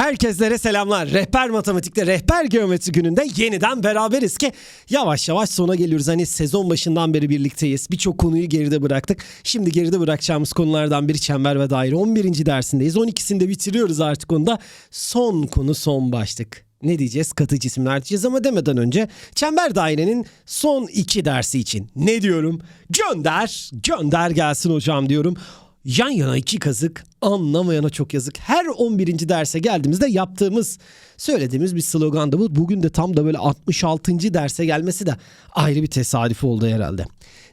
Herkeslere selamlar. Rehber Matematik'te Rehber Geometri gününde yeniden beraberiz ki yavaş yavaş sona geliyoruz. Hani sezon başından beri birlikteyiz. Birçok konuyu geride bıraktık. Şimdi geride bırakacağımız konulardan biri çember ve daire. 11. dersindeyiz. 12'sinde bitiriyoruz artık onu da. Son konu son başlık. Ne diyeceğiz? Katı cisimler diyeceğiz ama demeden önce çember dairenin son iki dersi için ne diyorum? Gönder, gönder gelsin hocam diyorum. Yan yana iki kazık anlamayana çok yazık. Her 11. derse geldiğimizde yaptığımız, söylediğimiz bir slogandı bu. Bugün de tam da böyle 66. derse gelmesi de ayrı bir tesadüf oldu herhalde.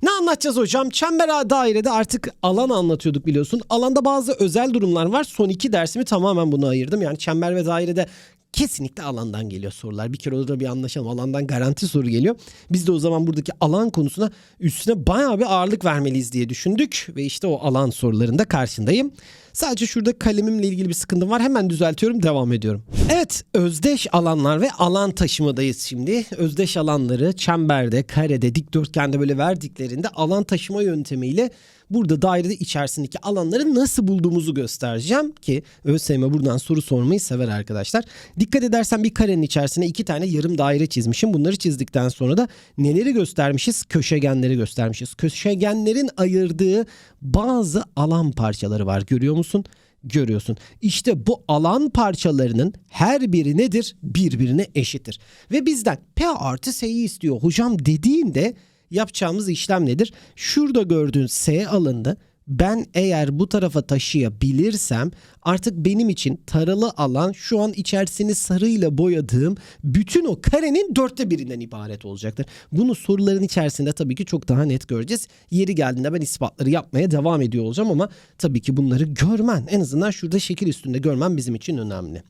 Ne anlatacağız hocam? Çember dairede artık alan anlatıyorduk biliyorsun. Alanda bazı özel durumlar var. Son iki dersimi tamamen buna ayırdım. Yani çember ve dairede kesinlikle alandan geliyor sorular. Bir kere orada bir anlaşalım. Alandan garanti soru geliyor. Biz de o zaman buradaki alan konusuna üstüne bayağı bir ağırlık vermeliyiz diye düşündük. Ve işte o alan sorularında karşındayım. Sadece şurada kalemimle ilgili bir sıkıntım var. Hemen düzeltiyorum, devam ediyorum. Evet, özdeş alanlar ve alan taşımadayız şimdi. Özdeş alanları çemberde, karede, dikdörtgende böyle verdiklerinde alan taşıma yöntemiyle burada dairede içerisindeki alanları nasıl bulduğumuzu göstereceğim ki ÖSYM buradan soru sormayı sever arkadaşlar. Dikkat edersen bir karenin içerisine iki tane yarım daire çizmişim. Bunları çizdikten sonra da neleri göstermişiz? Köşegenleri göstermişiz. Köşegenlerin ayırdığı bazı alan parçaları var. Görüyor musun? görüyorsun. İşte bu alan parçalarının her biri nedir? Birbirine eşittir. Ve bizden P artı S'yi istiyor. Hocam dediğinde yapacağımız işlem nedir? Şurada gördüğün S alanını ben eğer bu tarafa taşıyabilirsem artık benim için taralı alan şu an içerisini sarıyla boyadığım bütün o karenin dörtte birinden ibaret olacaktır. Bunu soruların içerisinde tabii ki çok daha net göreceğiz. Yeri geldiğinde ben ispatları yapmaya devam ediyor olacağım ama tabii ki bunları görmen en azından şurada şekil üstünde görmen bizim için önemli.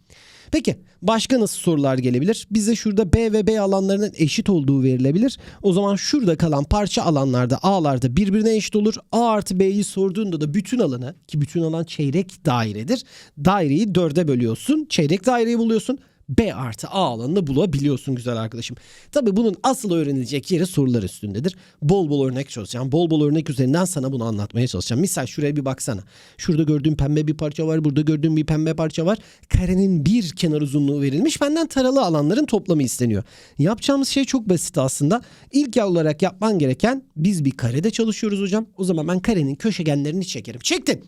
Peki başka nasıl sorular gelebilir? Bize şurada B ve B alanlarının eşit olduğu verilebilir. O zaman şurada kalan parça alanlarda A'larda birbirine eşit olur. A artı B'yi sorduğunda da bütün alanı ki bütün alan çeyrek dairedir. Daireyi dörde bölüyorsun. Çeyrek daireyi buluyorsun. B artı A alanını bulabiliyorsun güzel arkadaşım. Tabi bunun asıl öğrenilecek yeri sorular üstündedir. Bol bol örnek çözeceğim. Bol bol örnek üzerinden sana bunu anlatmaya çalışacağım. Misal şuraya bir baksana. Şurada gördüğün pembe bir parça var. Burada gördüğün bir pembe parça var. Karenin bir kenar uzunluğu verilmiş. Benden taralı alanların toplamı isteniyor. Yapacağımız şey çok basit aslında. İlk olarak yapman gereken biz bir karede çalışıyoruz hocam. O zaman ben karenin köşegenlerini çekerim. Çektim.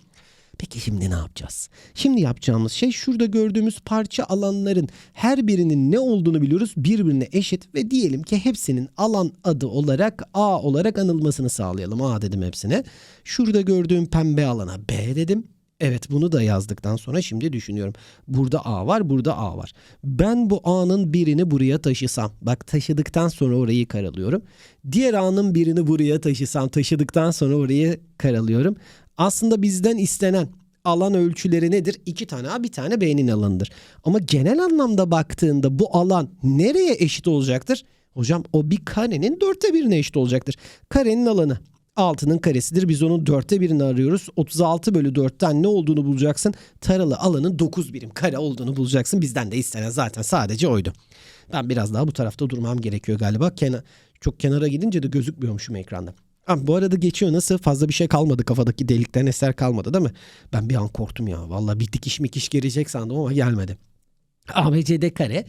Peki şimdi ne yapacağız? Şimdi yapacağımız şey şurada gördüğümüz parça alanların her birinin ne olduğunu biliyoruz. Birbirine eşit ve diyelim ki hepsinin alan adı olarak A olarak anılmasını sağlayalım. A dedim hepsine. Şurada gördüğüm pembe alana B dedim. Evet bunu da yazdıktan sonra şimdi düşünüyorum. Burada A var, burada A var. Ben bu A'nın birini buraya taşısam. Bak taşıdıktan sonra orayı karalıyorum. Diğer A'nın birini buraya taşısam. Taşıdıktan sonra orayı karalıyorum. Aslında bizden istenen alan ölçüleri nedir? İki tane A bir tane B'nin alanıdır. Ama genel anlamda baktığında bu alan nereye eşit olacaktır? Hocam o bir karenin dörtte birine eşit olacaktır. Karenin alanı 6'nın karesidir. Biz onun dörtte birini arıyoruz. 36 bölü 4'ten ne olduğunu bulacaksın. Taralı alanın 9 birim kare olduğunu bulacaksın. Bizden de istenen zaten sadece oydu. Ben biraz daha bu tarafta durmam gerekiyor galiba. Kenar, çok kenara gidince de gözükmüyormuşum ekranda. Abi bu arada geçiyor nasıl? Fazla bir şey kalmadı kafadaki delikten eser kalmadı değil mi? Ben bir an korktum ya. Vallahi bir dikiş mikiş gelecek sandım ama gelmedi. ABCD kare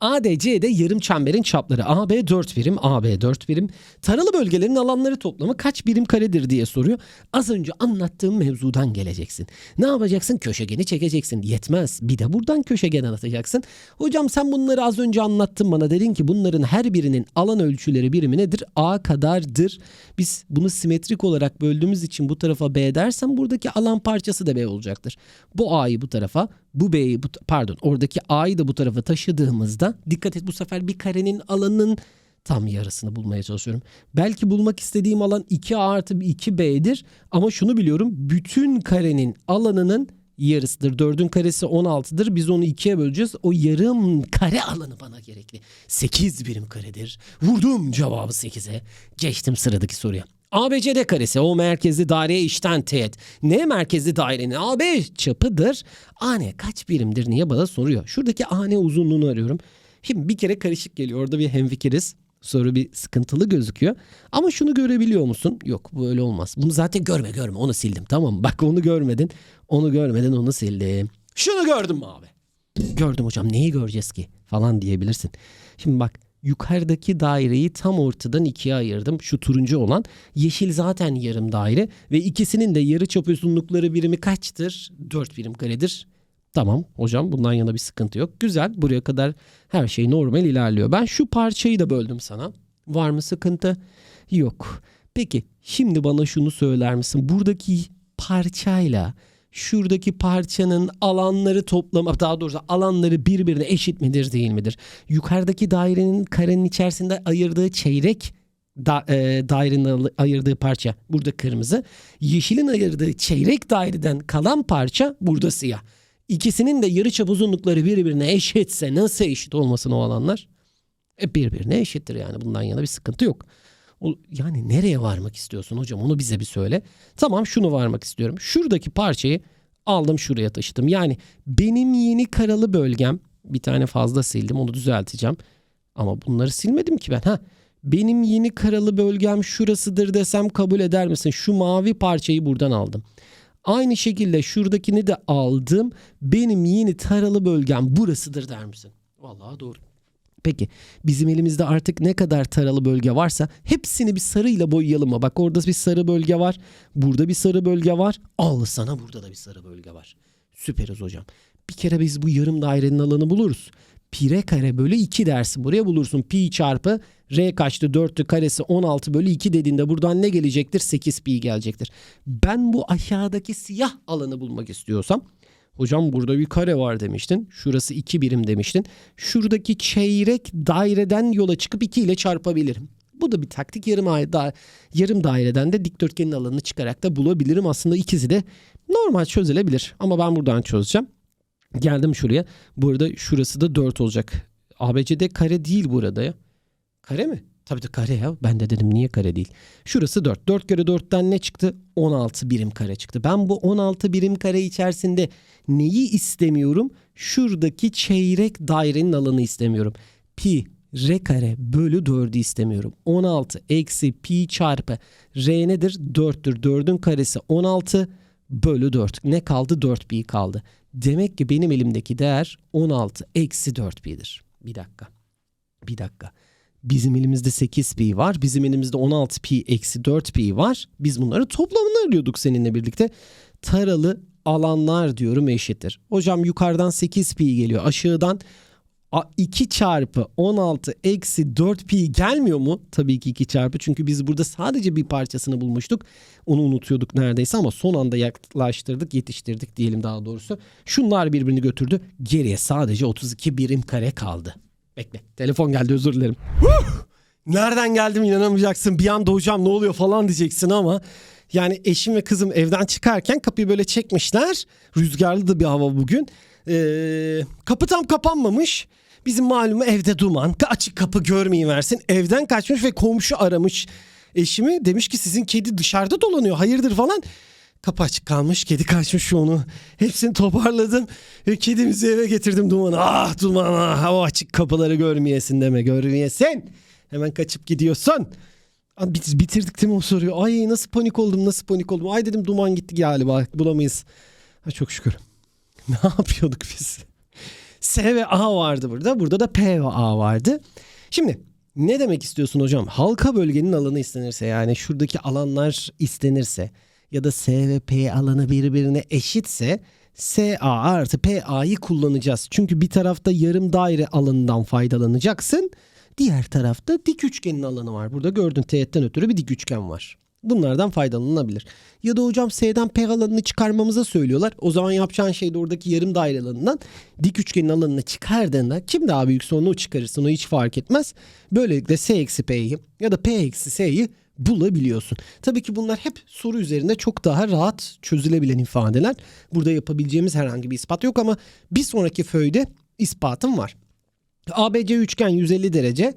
ADC'de yarım çemberin çapları AB 4 birim, AB 4 birim. Taralı bölgelerin alanları toplamı kaç birim karedir diye soruyor. Az önce anlattığım mevzudan geleceksin. Ne yapacaksın? Köşegeni çekeceksin. Yetmez. Bir de buradan köşegen atacaksın. Hocam sen bunları az önce anlattın bana. Dedin ki bunların her birinin alan ölçüleri birimi nedir? A kadardır. Biz bunu simetrik olarak böldüğümüz için bu tarafa B dersem buradaki alan parçası da B olacaktır. Bu A'yı bu tarafa, bu B'yi bu pardon oradaki A'yı da bu tarafa taşıdığımızda dikkat et bu sefer bir karenin alanının tam yarısını bulmaya çalışıyorum. Belki bulmak istediğim alan 2A artı 2B'dir ama şunu biliyorum bütün karenin alanının yarısıdır. 4'ün karesi 16'dır. Biz onu 2'ye böleceğiz. O yarım kare alanı bana gerekli. 8 birim karedir. Vurdum cevabı 8'e. Geçtim sıradaki soruya. ABCD karesi o merkezli daireye işten teğet. Ne merkezli dairenin AB çapıdır. AN kaç birimdir niye bana soruyor. Şuradaki AN uzunluğunu arıyorum. Şimdi bir kere karışık geliyor. Orada bir hemfikiriz. Soru bir sıkıntılı gözüküyor. Ama şunu görebiliyor musun? Yok bu öyle olmaz. Bunu zaten görme görme onu sildim tamam? Bak onu görmedin. Onu görmeden onu sildim. Şunu gördüm mü abi? Gördüm hocam neyi göreceğiz ki falan diyebilirsin. Şimdi bak yukarıdaki daireyi tam ortadan ikiye ayırdım. Şu turuncu olan yeşil zaten yarım daire ve ikisinin de yarıçap uzunlukları birimi kaçtır? 4 birim karedir. Tamam hocam bundan yana bir sıkıntı yok. Güzel buraya kadar her şey normal ilerliyor. Ben şu parçayı da böldüm sana. Var mı sıkıntı? Yok. Peki şimdi bana şunu söyler misin? Buradaki parçayla şuradaki parçanın alanları toplamı daha doğrusu alanları birbirine eşit midir değil midir? Yukarıdaki dairenin karenin içerisinde ayırdığı çeyrek da, e, dairenin ayırdığı parça burada kırmızı. Yeşilin ayırdığı çeyrek daireden kalan parça burada siyah. İkisinin de yarıçap uzunlukları birbirine eşitse nasıl eşit olmasın o alanlar? E birbirine eşittir yani bundan yana bir sıkıntı yok. Yani nereye varmak istiyorsun hocam onu bize bir söyle. Tamam şunu varmak istiyorum. Şuradaki parçayı aldım şuraya taşıdım. Yani benim yeni karalı bölgem bir tane fazla sildim onu düzelteceğim. Ama bunları silmedim ki ben. Ha benim yeni karalı bölgem şurasıdır desem kabul eder misin? Şu mavi parçayı buradan aldım. Aynı şekilde şuradakini de aldım. Benim yeni taralı bölgem burasıdır der misin? Vallahi doğru. Peki bizim elimizde artık ne kadar taralı bölge varsa hepsini bir sarıyla boyayalım mı? Bak orada bir sarı bölge var. Burada bir sarı bölge var. Al sana burada da bir sarı bölge var. Süperiz hocam. Bir kere biz bu yarım dairenin alanı buluruz. Pi r kare bölü 2 dersin. Buraya bulursun pi çarpı r kaçtı 4'tü karesi 16 bölü 2 dediğinde buradan ne gelecektir? 8 pi gelecektir. Ben bu aşağıdaki siyah alanı bulmak istiyorsam Hocam burada bir kare var demiştin. Şurası 2 birim demiştin. Şuradaki çeyrek daireden yola çıkıp 2 ile çarpabilirim. Bu da bir taktik yarım, da, yarım daireden de dikdörtgenin alanını çıkarak da bulabilirim. Aslında ikisi de normal çözülebilir. Ama ben buradan çözeceğim. Geldim şuraya. Burada şurası da 4 olacak. ABCD kare değil burada ya. Kare mi? Tabii de kare ya. Ben de dedim niye kare değil. Şurası 4. 4 kere 4'ten ne çıktı? 16 birim kare çıktı. Ben bu 16 birim kare içerisinde neyi istemiyorum? Şuradaki çeyrek dairenin alanı istemiyorum. Pi r kare bölü 4'ü istemiyorum. 16 eksi pi çarpı r nedir? 4'tür. 4'ün karesi 16 bölü 4. Ne kaldı? 4 pi kaldı. Demek ki benim elimdeki değer 16 eksi 4 pi'dir. Bir dakika. Bir dakika. Bizim elimizde 8 pi var. Bizim elimizde 16 pi eksi 4 pi var. Biz bunları toplamını arıyorduk seninle birlikte. Taralı alanlar diyorum eşittir. Hocam yukarıdan 8 pi geliyor. Aşağıdan a- 2 çarpı 16 eksi 4 pi gelmiyor mu? Tabii ki 2 çarpı. Çünkü biz burada sadece bir parçasını bulmuştuk. Onu unutuyorduk neredeyse ama son anda yaklaştırdık, yetiştirdik diyelim daha doğrusu. Şunlar birbirini götürdü. Geriye sadece 32 birim kare kaldı. Bekle. Telefon geldi özür dilerim. Nereden geldim inanamayacaksın. Bir anda hocam ne oluyor falan diyeceksin ama yani eşim ve kızım evden çıkarken kapıyı böyle çekmişler. Rüzgarlı da bir hava bugün. Ee, kapı tam kapanmamış. Bizim malumu evde duman. Açık kapı görmeyi versin. Evden kaçmış ve komşu aramış eşimi. Demiş ki sizin kedi dışarıda dolanıyor. Hayırdır falan. Kapı açık kalmış. Kedi kaçmış onu. Hepsini toparladım. Ve kedimizi eve getirdim dumanı. Ah duman ah. O açık kapıları görmeyesin deme. Görmeyesin. Hemen kaçıp gidiyorsun. Abi Biz bitirdik değil mi o soruyu? Ay nasıl panik oldum nasıl panik oldum. Ay dedim duman gitti galiba bulamayız. Ha, çok şükür. Ne yapıyorduk biz? S ve A vardı burada. Burada da P ve A vardı. Şimdi ne demek istiyorsun hocam? Halka bölgenin alanı istenirse yani şuradaki alanlar istenirse ya da S ve P alanı birbirine eşitse SA artı PA'yı kullanacağız. Çünkü bir tarafta yarım daire alanından faydalanacaksın. Diğer tarafta dik üçgenin alanı var. Burada gördün teğetten ötürü bir dik üçgen var. Bunlardan faydalanılabilir. Ya da hocam S'den P alanını çıkarmamıza söylüyorlar. O zaman yapacağın şey de oradaki yarım daire alanından dik üçgenin alanını çıkardığında kim daha büyükse onu çıkarırsın. O hiç fark etmez. Böylelikle S eksi P'yi ya da P eksi S'yi bulabiliyorsun. Tabii ki bunlar hep soru üzerinde çok daha rahat çözülebilen ifadeler. Burada yapabileceğimiz herhangi bir ispat yok ama bir sonraki föyde ispatım var. ABC üçgen 150 derece.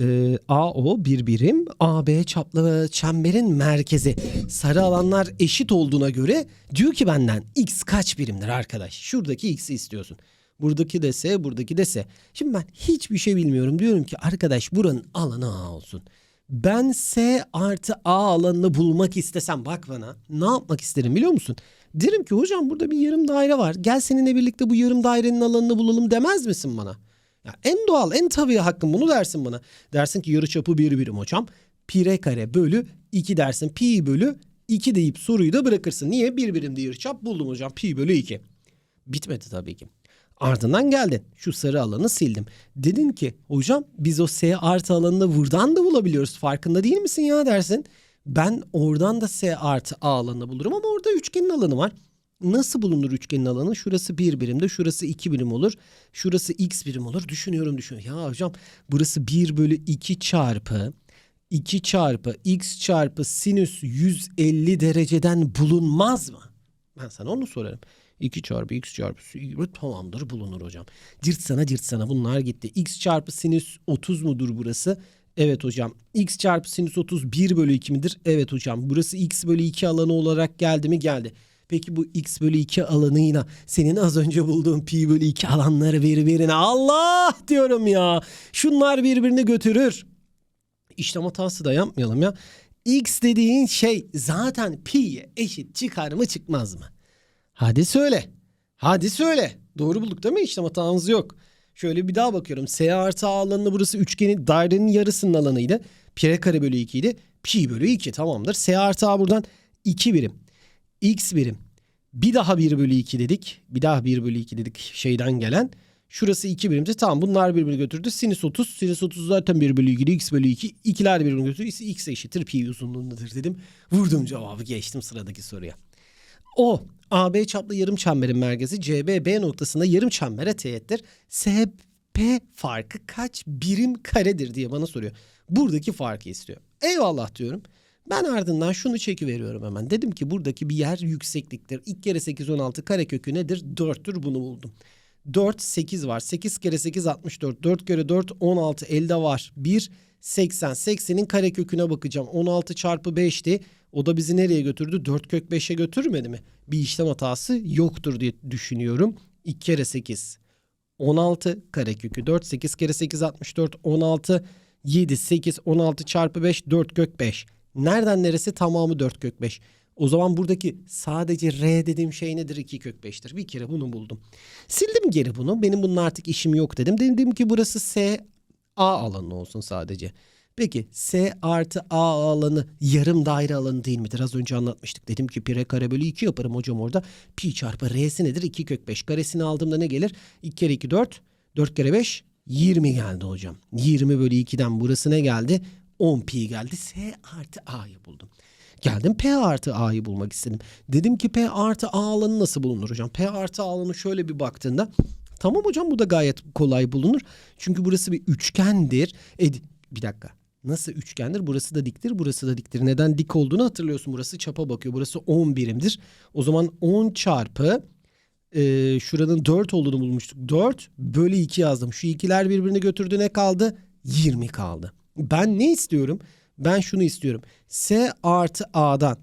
Ee, AO bir birim. AB çaplı çemberin merkezi. Sarı alanlar eşit olduğuna göre diyor ki benden x kaç birimdir arkadaş? Şuradaki x'i istiyorsun. Buradaki de S, buradaki de S. Şimdi ben hiçbir şey bilmiyorum. Diyorum ki arkadaş buranın alanı A olsun. Ben S artı A alanını bulmak istesem bak bana ne yapmak isterim biliyor musun? Derim ki hocam burada bir yarım daire var. Gel seninle birlikte bu yarım dairenin alanını bulalım demez misin bana? Ya en doğal, en tabii hakkım bunu dersin bana. Dersin ki yarıçapı bir birim hocam. Pi r kare bölü 2 dersin. Pi bölü 2 deyip soruyu da bırakırsın. Niye? Bir birimde yarıçap buldum hocam. Pi bölü 2. Bitmedi tabii ki. Ardından geldin. Şu sarı alanı sildim. Dedin ki hocam biz o S artı alanını buradan da bulabiliyoruz. Farkında değil misin ya dersin. Ben oradan da S artı A alanını bulurum ama orada üçgenin alanı var. Nasıl bulunur üçgenin alanı? Şurası bir birimde, şurası iki birim olur. Şurası x birim olur. Düşünüyorum düşünüyorum. Ya hocam burası 1 bölü 2 çarpı 2 çarpı x çarpı sinüs 150 dereceden bulunmaz mı? Ben sana onu sorarım. 2 çarpı x çarpı tamamdır bulunur hocam. Cirt sana cirt sana bunlar gitti. x çarpı sinüs 30 mudur burası? Evet hocam. x çarpı sinüs 30 1 bölü 2 midir? Evet hocam. Burası x bölü 2 alanı olarak geldi mi? Geldi. Peki bu x bölü 2 alanıyla senin az önce bulduğun pi bölü 2 alanları birbirine Allah diyorum ya. Şunlar birbirini götürür. İşlem hatası da yapmayalım ya. X dediğin şey zaten pi'ye eşit çıkar mı çıkmaz mı? Hadi söyle. Hadi söyle. Doğru bulduk değil mi? İşlem hatamız yok. Şöyle bir daha bakıyorum. S artı A alanı burası üçgenin dairenin yarısının alanıydı. Pi kare bölü 2 idi. Pi bölü 2 tamamdır. S artı A buradan 2 birim. X birim. Bir daha 1 bölü 2 dedik. Bir daha 1 bölü 2 dedik şeyden gelen. Şurası 2 birimdi. Tamam bunlar birbirini götürdü. Sinüs 30. Sinüs 30 zaten 1 bölü 2. X bölü 2. İkiler birbirini götürdü. X eşittir pi uzunluğundadır dedim. Vurdum cevabı geçtim sıradaki soruya. O AB çaplı yarım çemberin merkezi CB B noktasında yarım çembere teğettir. SP farkı kaç birim karedir diye bana soruyor. Buradaki farkı istiyor. Eyvallah diyorum. Ben ardından şunu çekiveriyorum hemen. Dedim ki buradaki bir yer yüksekliktir. İlk kere 8 16 karekökü nedir? 4'tür bunu buldum. 4 8 var. 8 kere 8 64. 4 kere 4 16 elde var. 1 80. 80'in kareköküne bakacağım. 16 çarpı 5'ti. O da bizi nereye götürdü? 4 kök 5'e götürmedi mi? Bir işlem hatası yoktur diye düşünüyorum. 2 kere 8 16 karekökü 4 8 kere 8 64 16 7 8 16 çarpı 5 4 kök 5. Nereden neresi tamamı 4 kök 5. O zaman buradaki sadece R dediğim şey nedir? 2 kök 5'tir. Bir kere bunu buldum. Sildim geri bunu. Benim bunun artık işim yok dedim. Dedim ki burası S A alanı olsun sadece. Peki S artı A alanı yarım daire alanı değil midir? Az önce anlatmıştık. Dedim ki pi r kare bölü 2 yaparım hocam orada. Pi çarpı R'si nedir? 2 kök 5. Karesini aldığımda ne gelir? 2 kere 2 4. 4 kere 5 20 geldi hocam. 20 bölü 2'den burası ne geldi? 10 pi geldi. S artı A'yı buldum. Geldim P artı A'yı bulmak istedim. Dedim ki P artı A alanı nasıl bulunur hocam? P artı A alanı şöyle bir baktığında tamam hocam bu da gayet kolay bulunur. Çünkü burası bir üçgendir. E, bir dakika. Nasıl üçgendir? Burası da diktir, burası da diktir. Neden dik olduğunu hatırlıyorsun. Burası çapa bakıyor. Burası 10 birimdir. O zaman 10 çarpı e, şuranın 4 olduğunu bulmuştuk. 4 bölü 2 yazdım. Şu ikiler birbirini götürdü ne kaldı? 20 kaldı. Ben ne istiyorum? Ben şunu istiyorum. S artı A'dan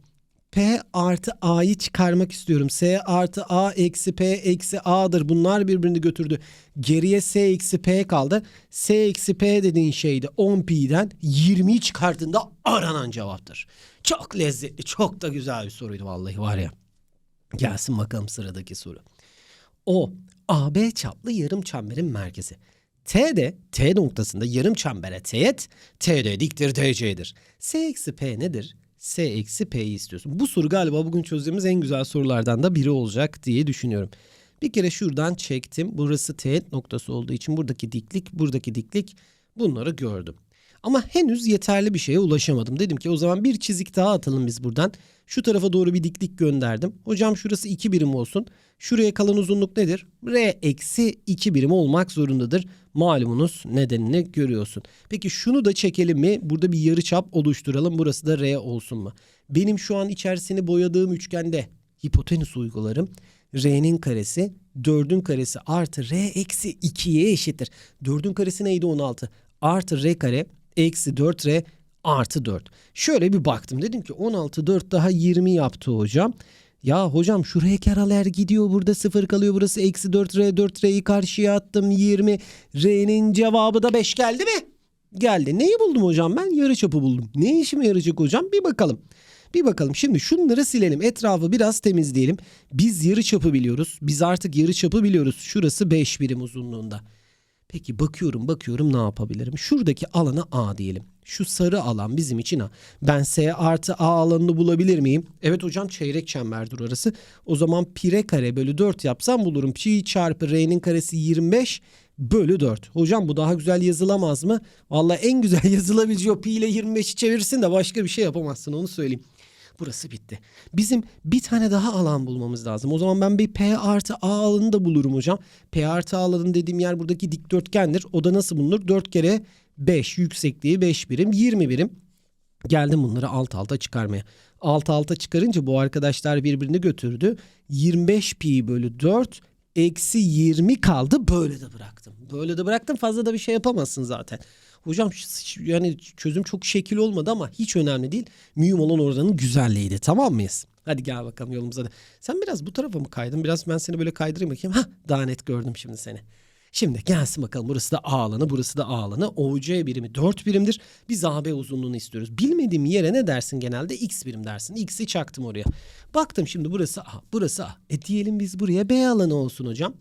P artı A'yı çıkarmak istiyorum. S artı A eksi P eksi A'dır. Bunlar birbirini götürdü. Geriye S eksi P kaldı. S eksi P dediğin şeyde 10 pi'den 20'yi çıkardığında aranan cevaptır. Çok lezzetli, çok da güzel bir soruydu vallahi var ya. Gelsin bakalım sıradaki soru. O AB çaplı yarım çemberin merkezi. T'de T noktasında yarım çembere teğet, T'de diktir TC'dir. S eksi P nedir? S eksi P'yi istiyorsun. Bu soru galiba bugün çözdüğümüz en güzel sorulardan da biri olacak diye düşünüyorum. Bir kere şuradan çektim. Burası teğet noktası olduğu için buradaki diklik, buradaki diklik bunları gördüm. Ama henüz yeterli bir şeye ulaşamadım. Dedim ki o zaman bir çizik daha atalım biz buradan. Şu tarafa doğru bir diklik gönderdim. Hocam şurası 2 birim olsun. Şuraya kalan uzunluk nedir? R eksi 2 birim olmak zorundadır. Malumunuz nedenini görüyorsun. Peki şunu da çekelim mi? Burada bir yarıçap oluşturalım. Burası da R olsun mu? Benim şu an içerisini boyadığım üçgende hipotenüs uygularım. R'nin karesi 4'ün karesi artı R eksi 2'ye eşittir. 4'ün karesi neydi 16? Artı R kare eksi 4R artı 4. Şöyle bir baktım dedim ki 16 4 daha 20 yaptı hocam. Ya hocam şuraya keralar gidiyor burada sıfır kalıyor burası eksi 4R 4R'yi karşıya attım 20. R'nin cevabı da 5 geldi mi? Geldi. Neyi buldum hocam ben? Yarıçapı buldum. Ne işime yarayacak hocam? Bir bakalım. Bir bakalım şimdi şunları silelim. Etrafı biraz temizleyelim. Biz yarı çapı biliyoruz. Biz artık yarı çapı biliyoruz. Şurası 5 birim uzunluğunda. Peki bakıyorum bakıyorum ne yapabilirim? Şuradaki alana A diyelim. Şu sarı alan bizim için A. Ben S artı A alanını bulabilir miyim? Evet hocam çeyrek çemberdir orası. O zaman pi r kare bölü 4 yapsam bulurum. Pi çarpı r'nin karesi 25 bölü 4. Hocam bu daha güzel yazılamaz mı? Vallahi en güzel yazılabileceği o pi ile 25'i çevirsin de başka bir şey yapamazsın onu söyleyeyim. Burası bitti. Bizim bir tane daha alan bulmamız lazım. O zaman ben bir P artı A alanını da bulurum hocam. P artı A alanı dediğim yer buradaki dikdörtgendir. O da nasıl bulunur? 4 kere 5 yüksekliği 5 birim 20 birim. Geldim bunları alt alta çıkarmaya. Alt alta çıkarınca bu arkadaşlar birbirini götürdü. 25 pi bölü 4 eksi 20 kaldı. Böyle de bıraktım. Böyle de bıraktım. Fazla da bir şey yapamazsın zaten. Hocam yani çözüm çok şekil olmadı ama hiç önemli değil. Mühim olan oranın güzelliğiydi. Tamam mıyız? Hadi gel bakalım yolumuza da. Sen biraz bu tarafa mı kaydın? Biraz ben seni böyle kaydırayım bakayım. Hah daha net gördüm şimdi seni. Şimdi gelsin bakalım burası da A alanı, burası da A alanı. OC birimi 4 birimdir. Biz AB uzunluğunu istiyoruz. Bilmediğim yere ne dersin genelde? X birim dersin. X'i çaktım oraya. Baktım şimdi burası A, burası A. E diyelim biz buraya B alanı olsun hocam.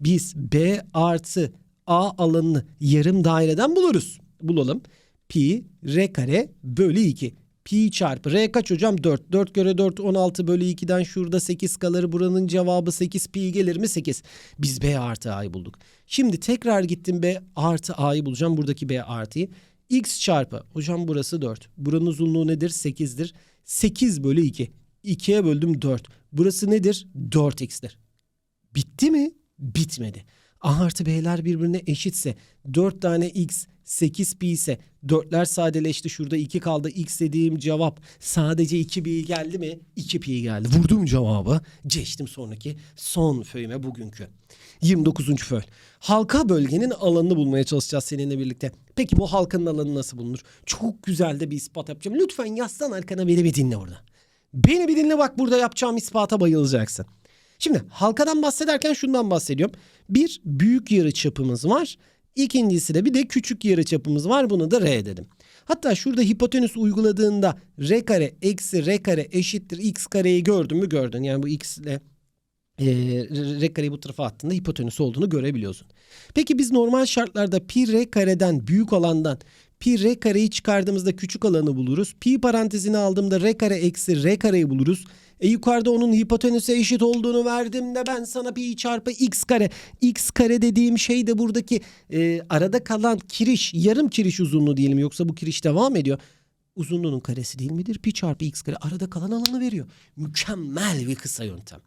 Biz B artı A alanını yarım daireden buluruz. Bulalım. Pi r kare bölü 2. Pi çarpı r kaç hocam? 4. 4 göre 4 16 bölü 2'den şurada 8 kalır. Buranın cevabı 8 pi gelir mi? 8. Biz b artı a'yı bulduk. Şimdi tekrar gittim b artı a'yı bulacağım. Buradaki b artıyı. x çarpı. Hocam burası 4. Buranın uzunluğu nedir? 8'dir. 8 bölü 2. 2'ye böldüm 4. Burası nedir? 4x'tir. Bitti mi? Bitmedi. A artı B'ler birbirine eşitse 4 tane X 8 pi ise 4'ler sadeleşti. Şurada 2 kaldı. X dediğim cevap sadece 2 pi geldi mi? 2 pi geldi. Vurdum cevabı. Geçtim sonraki son föyüme bugünkü. 29. föy. Halka bölgenin alanını bulmaya çalışacağız seninle birlikte. Peki bu halkanın alanı nasıl bulunur? Çok güzel de bir ispat yapacağım. Lütfen yazsan arkana beni bir dinle orada. Beni bir dinle bak burada yapacağım ispata bayılacaksın. Şimdi halkadan bahsederken şundan bahsediyorum. Bir büyük yarı çapımız var. İkincisi de bir de küçük yarı çapımız var. Bunu da R dedim. Hatta şurada hipotenüs uyguladığında R kare eksi R kare eşittir X kareyi gördün mü gördün. Yani bu X ile e, R kareyi bu tarafa attığında hipotenüs olduğunu görebiliyorsun. Peki biz normal şartlarda pi R kareden büyük alandan pi R kareyi çıkardığımızda küçük alanı buluruz. Pi parantezini aldığımda R kare eksi R kareyi buluruz. E yukarıda onun hipotenüse eşit olduğunu verdim de ben sana pi çarpı x kare. x kare dediğim şey de buradaki e, arada kalan kiriş, yarım kiriş uzunluğu diyelim yoksa bu kiriş devam ediyor. Uzunluğunun karesi değil midir? Pi çarpı x kare arada kalan alanı veriyor. Mükemmel bir kısa yöntem.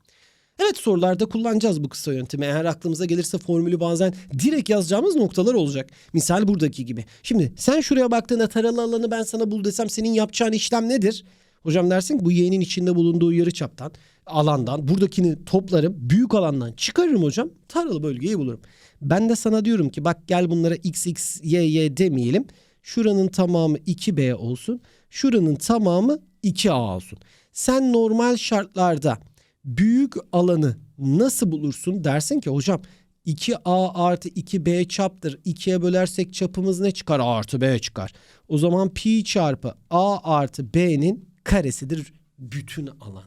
Evet sorularda kullanacağız bu kısa yöntemi. Eğer aklımıza gelirse formülü bazen direkt yazacağımız noktalar olacak. Misal buradaki gibi. Şimdi sen şuraya baktığında taralı alanı ben sana bul desem senin yapacağın işlem nedir? Hocam dersin ki bu y'nin içinde bulunduğu yarı çaptan, alandan, buradakini toplarım, büyük alandan çıkarırım hocam. Taralı bölgeyi bulurum. Ben de sana diyorum ki bak gel bunlara x, x, y, y demeyelim. Şuranın tamamı 2b olsun. Şuranın tamamı 2a olsun. Sen normal şartlarda büyük alanı nasıl bulursun dersin ki hocam 2a artı 2b çaptır. 2'ye bölersek çapımız ne çıkar? A artı b çıkar. O zaman pi çarpı a artı b'nin karesidir bütün alan.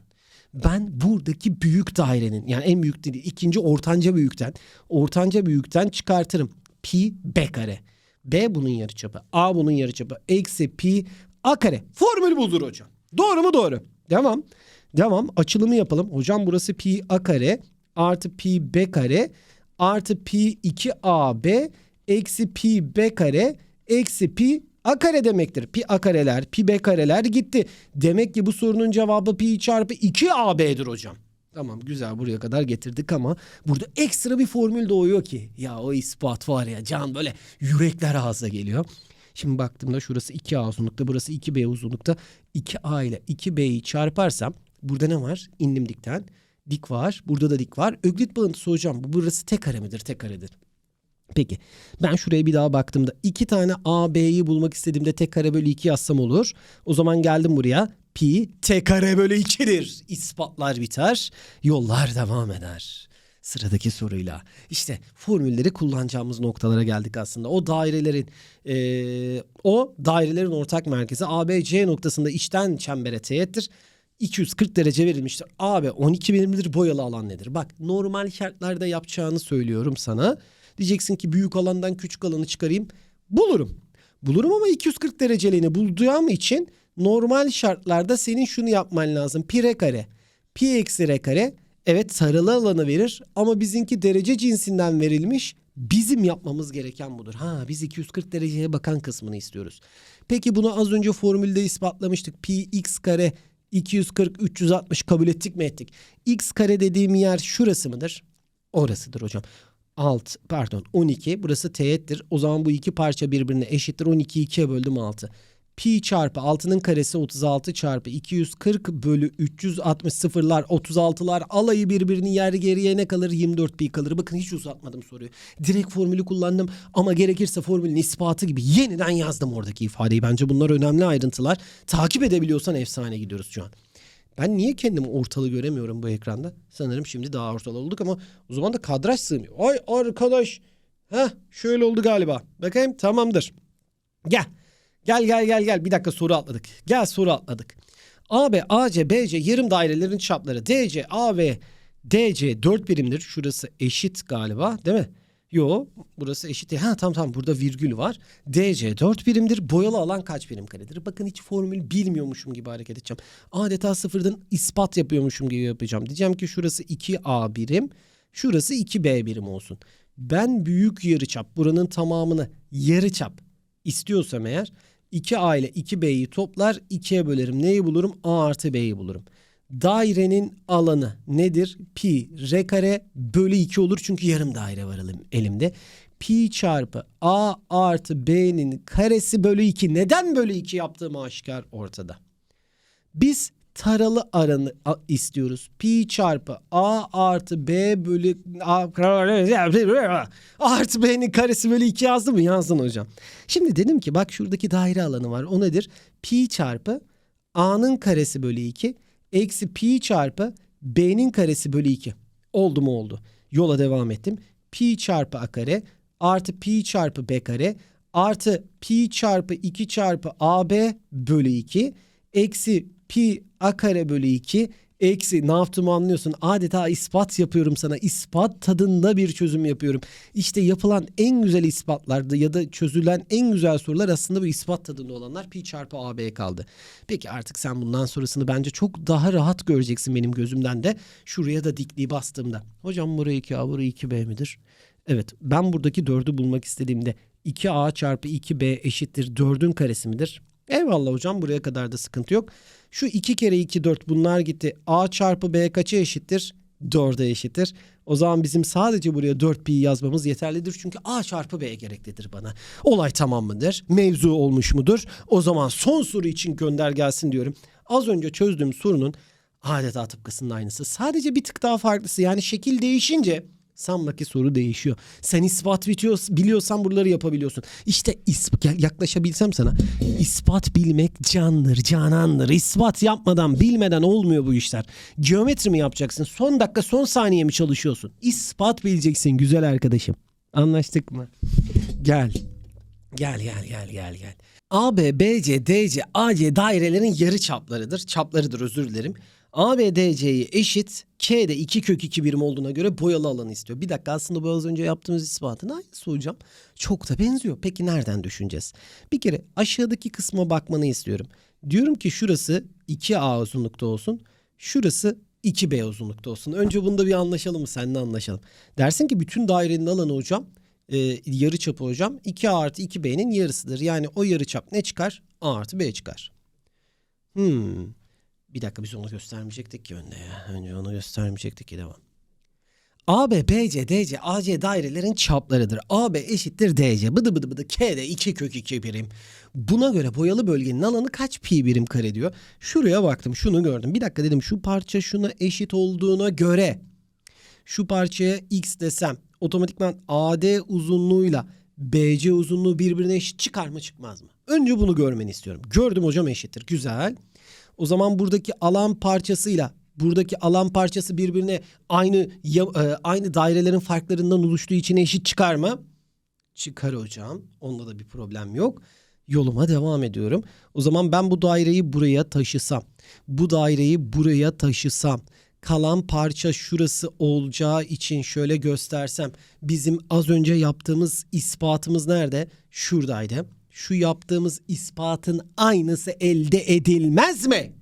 Ben buradaki büyük dairenin yani en büyük değil ikinci ortanca büyükten ortanca büyükten çıkartırım. Pi b kare. B bunun yarıçapı. A bunun yarıçapı. Eksi pi a kare. Formülü buldur hocam. Doğru mu doğru? Devam. Devam. Açılımı yapalım. Hocam burası pi a kare artı pi b kare artı pi 2ab eksi pi b kare eksi pi a kare demektir. Pi a kareler, pi b kareler gitti. Demek ki bu sorunun cevabı pi çarpı 2ab'dir hocam. Tamam güzel buraya kadar getirdik ama burada ekstra bir formül doğuyor ki. Ya o ispat var ya can böyle yürekler ağza geliyor. Şimdi baktığımda şurası 2A uzunlukta burası 2B uzunlukta. 2A ile 2B'yi çarparsam burada ne var? İndim dikten. Dik var. Burada da dik var. Öklit bağıntısı hocam bu burası tek kare midir? Tek karedir. Peki ben şuraya bir daha baktığımda iki tane AB'yi bulmak istediğimde tek kare bölü 2 yazsam olur. O zaman geldim buraya. Pi t kare bölü 2'dir. İspatlar biter. Yollar devam eder. sıradaki soruyla. İşte formülleri kullanacağımız noktalara geldik aslında. O dairelerin eee, o dairelerin ortak merkezi ABC noktasında içten çembere teğettir. 240 derece verilmiştir. AB 12 birimdir boyalı alan nedir? Bak normal şartlarda yapacağını söylüyorum sana. Diyeceksin ki büyük alandan küçük alanı çıkarayım. Bulurum. Bulurum ama 240 dereceliğini bulduğum için normal şartlarda senin şunu yapman lazım. Pi r kare. Pi eksi r kare evet sarılı alanı verir ama bizimki derece cinsinden verilmiş. Bizim yapmamız gereken budur. Ha biz 240 dereceye bakan kısmını istiyoruz. Peki bunu az önce formülde ispatlamıştık. Pi x kare 240 360 kabul ettik mi ettik. X kare dediğim yer şurası mıdır? Orasıdır hocam. Alt pardon 12 burası teğettir. O zaman bu iki parça birbirine eşittir. 12'yi 2'ye böldüm 6. Pi çarpı 6'nın karesi 36 çarpı 240 bölü 360 sıfırlar 36'lar alayı birbirini yer geriye ne kalır 24 pi kalır. Bakın hiç uzatmadım soruyu. Direkt formülü kullandım ama gerekirse formülün ispatı gibi yeniden yazdım oradaki ifadeyi. Bence bunlar önemli ayrıntılar. Takip edebiliyorsan efsane gidiyoruz şu an. Ben niye kendimi ortalı göremiyorum bu ekranda? Sanırım şimdi daha ortalı olduk ama o zaman da kadraj sığmıyor. Ay arkadaş. Heh şöyle oldu galiba. Bakayım tamamdır. Gel. Gel gel gel gel. Bir dakika soru atladık. Gel soru atladık. AB, AC, BC yarım dairelerin çapları. DC, AB, DC 4 birimdir. Şurası eşit galiba değil mi? Yo burası eşit değil. Ha tamam tamam burada virgül var. DC 4 birimdir. Boyalı alan kaç birim karedir? Bakın hiç formül bilmiyormuşum gibi hareket edeceğim. Adeta sıfırdan ispat yapıyormuşum gibi yapacağım. Diyeceğim ki şurası 2A birim. Şurası 2B birim olsun. Ben büyük yarıçap buranın tamamını yarıçap istiyorsam eğer 2A ile 2B'yi toplar 2'ye bölerim. Neyi bulurum? A artı B'yi bulurum. Dairenin alanı nedir? Pi r kare bölü 2 olur çünkü yarım daire var elim- elimde. Pi çarpı A artı B'nin karesi bölü 2. Neden bölü 2 yaptığım aşikar ortada. Biz taralı aranı istiyoruz. Pi çarpı A artı B bölü artı B'nin karesi bölü 2 yazdı mı? Yazdın hocam. Şimdi dedim ki bak şuradaki daire alanı var. O nedir? Pi çarpı A'nın karesi bölü 2 eksi pi çarpı B'nin karesi bölü 2. Oldu mu oldu. Yola devam ettim. Pi çarpı A kare artı pi çarpı B kare artı pi çarpı 2 çarpı AB bölü 2 eksi pi A kare bölü 2 eksi ne yaptığımı anlıyorsun. Adeta ispat yapıyorum sana. İspat tadında bir çözüm yapıyorum. İşte yapılan en güzel ispatlarda ya da çözülen en güzel sorular aslında bu ispat tadında olanlar pi çarpı AB kaldı. Peki artık sen bundan sonrasını bence çok daha rahat göreceksin benim gözümden de. Şuraya da dikliği bastığımda. Hocam buraya 2A buraya 2B midir? Evet ben buradaki 4'ü bulmak istediğimde 2A çarpı 2B eşittir 4'ün karesi midir? Eyvallah hocam buraya kadar da sıkıntı yok. Şu 2 kere 2 4 bunlar gitti. A çarpı B kaça eşittir? 4'e eşittir. O zaman bizim sadece buraya 4 pi yazmamız yeterlidir. Çünkü A çarpı B gereklidir bana. Olay tamam mıdır? Mevzu olmuş mudur? O zaman son soru için gönder gelsin diyorum. Az önce çözdüğüm sorunun adeta tıpkısının aynısı. Sadece bir tık daha farklısı. Yani şekil değişince sanma soru değişiyor. Sen ispat biliyorsan buraları yapabiliyorsun. İşte isp gel yaklaşabilsem sana. İspat bilmek candır, canandır. İspat yapmadan, bilmeden olmuyor bu işler. Geometri mi yapacaksın? Son dakika, son saniye mi çalışıyorsun? İspat bileceksin güzel arkadaşım. Anlaştık mı? Gel. Gel gel gel gel gel. AB, BC, DC, AC dairelerin yarı çaplarıdır. Çaplarıdır özür dilerim. DC'yi eşit. K'de 2 kök 2 birim olduğuna göre boyalı alanı istiyor. Bir dakika aslında bu az önce yaptığımız ispatın aynısı hocam. Çok da benziyor. Peki nereden düşüneceğiz? Bir kere aşağıdaki kısma bakmanı istiyorum. Diyorum ki şurası 2A uzunlukta olsun. Şurası 2B uzunlukta olsun. Önce bunda bir anlaşalım mı? Seninle anlaşalım. Dersin ki bütün dairenin alanı hocam e, yarı çapı hocam 2 artı 2b'nin yarısıdır. Yani o yarı çap ne çıkar? A artı b çıkar. Hmm. Bir dakika biz onu göstermeyecektik ki önde ya. Önce onu göstermeyecektik ki devam. AB, BC, DC, AC dairelerin çaplarıdır. AB eşittir DC. Bıdı bıdı bıdı K'de 2 kök 2 birim. Buna göre boyalı bölgenin alanı kaç pi birim kare diyor. Şuraya baktım şunu gördüm. Bir dakika dedim şu parça şuna eşit olduğuna göre şu parçaya x desem otomatikman AD uzunluğuyla BC uzunluğu birbirine eşit çıkar mı çıkmaz mı? Önce bunu görmeni istiyorum. Gördüm hocam eşittir. Güzel. O zaman buradaki alan parçasıyla buradaki alan parçası birbirine aynı e, aynı dairelerin farklarından oluştuğu için eşit çıkar mı? Çıkar hocam. Onda da bir problem yok. Yoluma devam ediyorum. O zaman ben bu daireyi buraya taşısam, bu daireyi buraya taşısam, kalan parça şurası olacağı için şöyle göstersem, bizim az önce yaptığımız ispatımız nerede? Şuradaydı. Şu yaptığımız ispatın aynısı elde edilmez mi?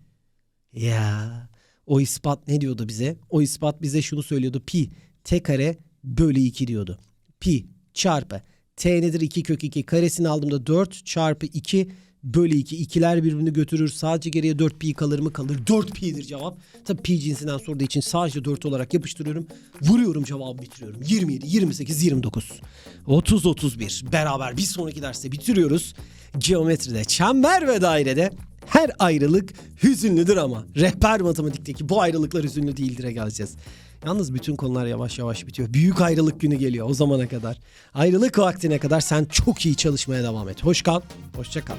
Ya o ispat ne diyordu bize? O ispat bize şunu söylüyordu. Pi t kare bölü 2 diyordu. Pi çarpı t nedir 2 kök 2 karesini aldığımda 4 çarpı 2 bölü 2. İkiler birbirini götürür. Sadece geriye 4 pi kalır mı kalır. 4 pi'dir cevap. Tabii pi cinsinden sorduğu için sadece 4 olarak yapıştırıyorum. Vuruyorum cevabı bitiriyorum. 27, 28, 29, 30, 31. Beraber bir sonraki derste bitiriyoruz. Geometride, çember ve dairede her ayrılık hüzünlüdür ama rehber matematikteki bu ayrılıklar hüzünlü değildir'e geleceğiz. Yalnız bütün konular yavaş yavaş bitiyor. Büyük ayrılık günü geliyor o zamana kadar. Ayrılık vaktine kadar sen çok iyi çalışmaya devam et. Hoş kal, hoşça kal.